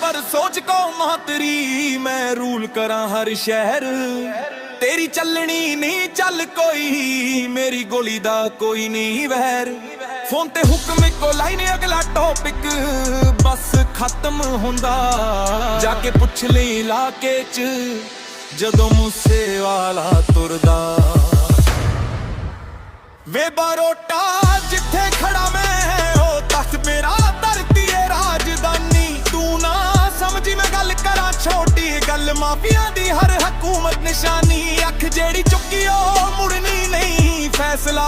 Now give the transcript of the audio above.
ਪਰ ਸੋਚ ਕੋ ਮਾਤਰੀ ਮੈਂ ਰੂਲ ਕਰਾਂ ਹਰ ਸ਼ਹਿਰ। ਤੇਰੀ ਚੱਲਣੀ ਨਹੀਂ ਚੱਲ ਕੋਈ। ਮੇਰੀ ਗੋਲੀ ਦਾ ਕੋਈ ਨਹੀਂ ਵਹਿਰ। ਫੋਨ ਤੇ ਹੁਕਮ ਇੱਕੋ ਲਾਈਨ, ਅਗਲਾ ਟੌਪਿਕ ਬਸ ਖਤਮ ਹੁੰਦਾ। ਜਾ ਕੇ ਪੁੱਛ ਲਈ ਇਲਾਕੇ ਚ। ਜਦੋਂ ਮੂਸੇ ਵਾਲਾ ਤੁਰਦਾ। ਵੇ ਬਰੋਟਾ ਜਿੱਥੇ ਛੋਟੀ ਗੱਲ ਮਾਫੀਆਂ ਦੀ ਹਰ ਹਕੂਮਤ ਨਿਸ਼ਾਨੀ ਅੱਖ ਜਿਹੜੀ ਚੁੱਕੀ ਉਹ ਮੁੜਨੀ ਨਹੀਂ। ਫੈਸਲਾ